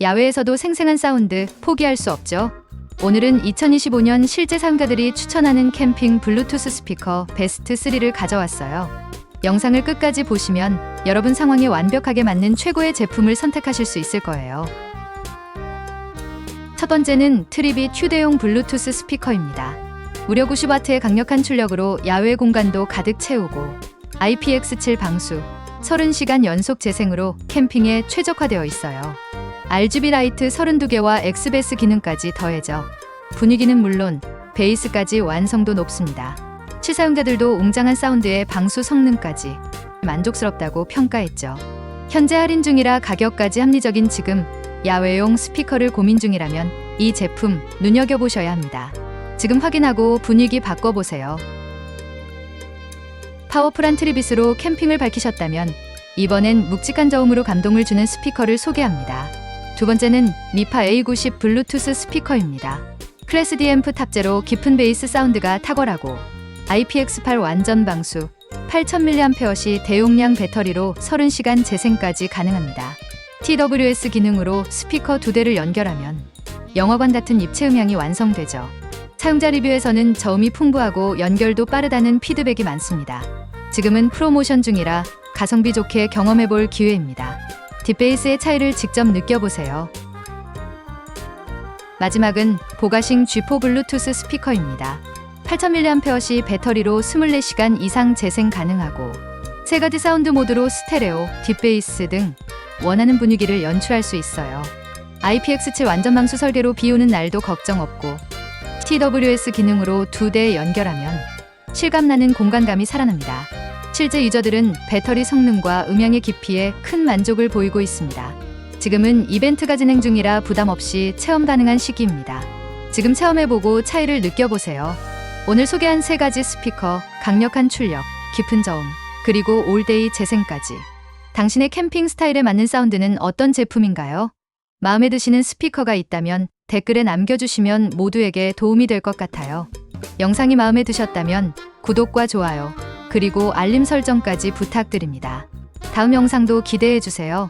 야외에서도 생생한 사운드 포기할 수 없죠. 오늘은 2025년 실제 사용자들이 추천하는 캠핑 블루투스 스피커 베스트 3를 가져왔어요. 영상을 끝까지 보시면 여러분 상황에 완벽하게 맞는 최고의 제품을 선택하실 수 있을 거예요. 첫 번째는 트리비 휴대용 블루투스 스피커입니다. 무려 90W의 강력한 출력으로 야외 공간도 가득 채우고 IPX7 방수, 30시간 연속 재생으로 캠핑에 최적화되어 있어요. RGB 라이트 32개와 엑스베스 기능까지 더해져 분위기는 물론 베이스까지 완성도 높습니다. 실사용자들도 웅장한 사운드에 방수 성능까지 만족스럽다고 평가했죠. 현재 할인 중이라 가격까지 합리적인 지금 야외용 스피커를 고민 중이라면 이 제품 눈여겨보셔야 합니다. 지금 확인하고 분위기 바꿔보세요. 파워풀한 트리빗으로 캠핑을 밝히셨다면 이번엔 묵직한 저음으로 감동을 주는 스피커를 소개합니다. 두 번째는 미파 A90 블루투스 스피커입니다. 클래스 D 앰프 탑재로 깊은 베이스 사운드가 탁월하고 IPX8 완전 방수, 8000mAh 대용량 배터리로 30시간 재생까지 가능합니다. TWS 기능으로 스피커 두 대를 연결하면 영화관 같은 입체 음향이 완성되죠. 사용자 리뷰에서는 저음이 풍부하고 연결도 빠르다는 피드백이 많습니다. 지금은 프로모션 중이라 가성비 좋게 경험해볼 기회입니다. 뒷베이스의 차이를 직접 느껴보세요. 마지막은 보가싱 G4 블루투스 스피커입니다. 8000mAh 배터리로 24시간 이상 재생 가능하고 세 가지 사운드 모드로 스테레오, 뒷베이스 등 원하는 분위기를 연출할 수 있어요. IPX7 완전 방수 설계로 비 오는 날도 걱정 없고 TWS 기능으로 두 대 연결하면 실감나는 공간감이 살아납니다. 실제 유저들은 배터리 성능과 음향의 깊이에 큰 만족을 보이고 있습니다. 지금은 이벤트가 진행 중이라 부담 없이 체험 가능한 시기입니다. 지금 체험해보고 차이를 느껴보세요. 오늘 소개한 세 가지 스피커, 강력한 출력, 깊은 저음, 그리고 올데이 재생까지. 당신의 캠핑 스타일에 맞는 사운드는 어떤 제품인가요? 마음에 드시는 스피커가 있다면 댓글에 남겨주시면 모두에게 도움이 될 것 같아요. 영상이 마음에 드셨다면 구독과 좋아요, 그리고 알림 설정까지 부탁드립니다. 다음 영상도 기대해 주세요.